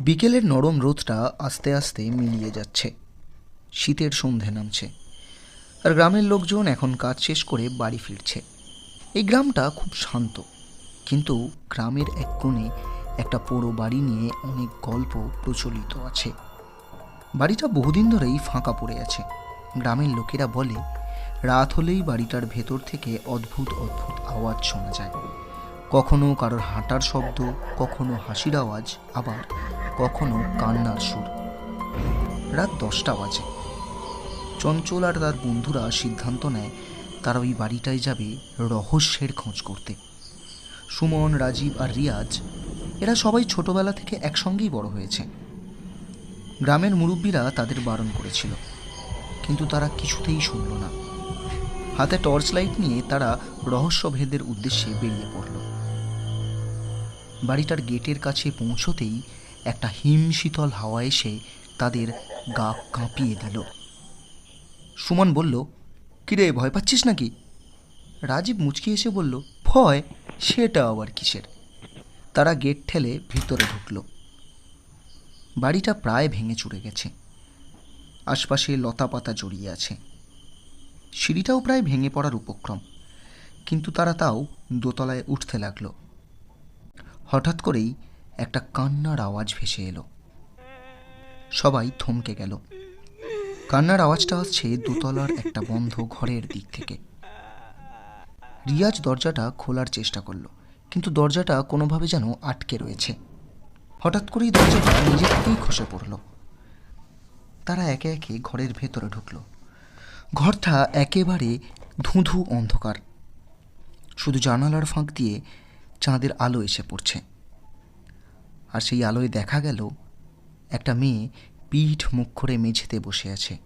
বিকেলের নরম রোদটা আস্তে আস্তে মিলিয়ে যাচ্ছে। শীতের সন্ধে নামছে। আর গ্রামের লোকজন এখন কাজ শেষ করে বাড়ি ফিরছে। এই গ্রামটা খুব শান্ত, কিন্তু গ্রামের এক কোণে একটা পোড়ো বাড়ি নিয়ে অনেক গল্প প্রচলিত আছে। বাড়িটা বহুদিন ধরেই ফাঁকা পড়ে আছে। গ্রামের লোকেরা বলে, রাত হলেই বাড়িটার ভেতর থেকে অদ্ভুত অদ্ভুত আওয়াজ শোনা যায়। কখনো কারোর হাঁটার শব্দ, কখনো হাসির আওয়াজ, আবার কখনো কান্নার সুর। রাত দশটা বাজে। চঞ্চল আর তার বন্ধুরা সিদ্ধান্ত নেয়, তারা ওই বাড়িটায় যাবে রহস্যের খোঁজ করতে। সুমন, রাজীব আর রিয়াজ, এরা সবাই ছোটবেলা থেকে একসঙ্গেই বড় হয়েছে। গ্রামের মুরব্বীরা তাদের বারণ করেছিল, কিন্তু তারা কিছুতেই শুনল না। হাতে টর্চ লাইট নিয়ে তারা রহস্যভেদের উদ্দেশ্যে বেরিয়ে পড়ল। বাড়িটার গেটের কাছে পৌঁছতেই একটা হিমশীতল হাওয়া এসে তাদের গা কাঁপিয়ে দিল। সুমন বলল, কিরে, ভয় পাচ্ছিস নাকি? রাজীব মুচকি এসে বলল, ভয়? সেটা আবার কিসের? তারা গেট ঠেলে ভিতরে ঢুকলো। বাড়িটা প্রায় ভেঙে চুরে গেছে। আশপাশে লতা পাতা জড়িয়ে আছে। সিঁড়িটাও প্রায় ভেঙে পড়ার উপক্রম। কিন্তু তারা তাও দোতলায় উঠতে লাগল। হঠাৎ করেই একটা কান্নার আওয়াজ ভেসে এলো। সবাই থমকে গেল। কান্নার আওয়াজটা আসছে দোতলার একটা বন্ধ ঘরের দিক থেকে। রিয়াজ দরজাটা খোলার চেষ্টা করল, কিন্তু দরজাটা কোনোভাবে যেন আটকে রয়েছে। হঠাৎ করেই দরজাটা নিজে থেকেই খসে পড়ল। তারা একে একে ঘরের ভেতরে ঢুকলো। ঘরটা একেবারে ধুঁধু অন্ধকার। শুধু জানালার ফাঁক দিয়ে চাঁদের আলো এসে পড়ছে। আর সেই আলোয় দেখা গেল একটা মেয়ে পিঠ মুখ করে মেঝেতে বসে আছে।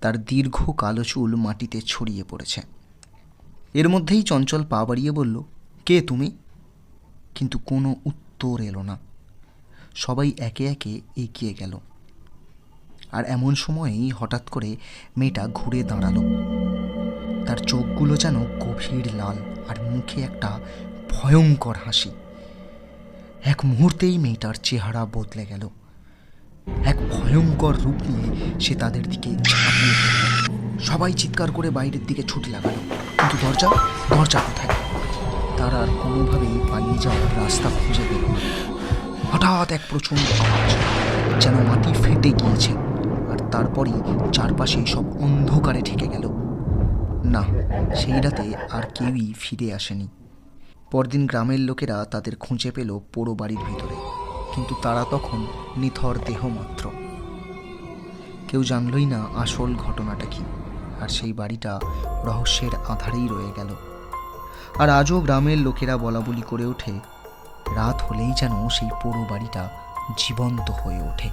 তার দীর্ঘ কালো চুল মাটিতে ছড়িয়ে পড়েছে। এর মধ্যেই চঞ্চল পা বাড়িয়ে বলল, কে তুমি? কিন্তু কোনো উত্তর এলো না। সবাই একে একে এগিয়ে গেল। আর এমন সময়েই হঠাৎ করে মেয়েটা ঘুরে দাঁড়াল। তার চোখগুলো যেন গভীর লাল আর মুখে একটা ভয়ঙ্কর হাসি। এক মুহূর্তেই মেয়েটার চেহারা বদলে গেল। এক ভয়ঙ্কর রূপ নিয়ে সে তাদের দিকে সবাই চিৎকার করে বাইরের দিকে ছুটে লাগালো। কিন্তু দরজা দরজা কোথায়? তার আর কোনোভাবেই পালিয়ে যাওয়ার রাস্তা খুঁজে পেল হঠাৎ এক প্রচণ্ড আওয়াজ, যেন মাটি ফেটে গিয়েছে, আর তারপরেই চারপাশে সব অন্ধকারে ঠেকে গেল। না, সেই রাতে আর কেউই ফিরে আসেনি। পরদিন গ্রামের লোকেরা তাদের খুঁজে পেল পোড়ো বাড়ির ভিতরে। কিন্তু তারা তখন নিথর দেহ মাত্র কেউ জানলই না আসল ঘটনাটা কি, আর সেই বাড়িটা রহস্যের আধারেই রয়ে গেল। আর আজও গ্রামের লোকেরা বলা বলি করে ওঠে, রাত হলেই যেন সেই পোড়ো বাড়িটা জীবন্ত হয়ে ওঠে।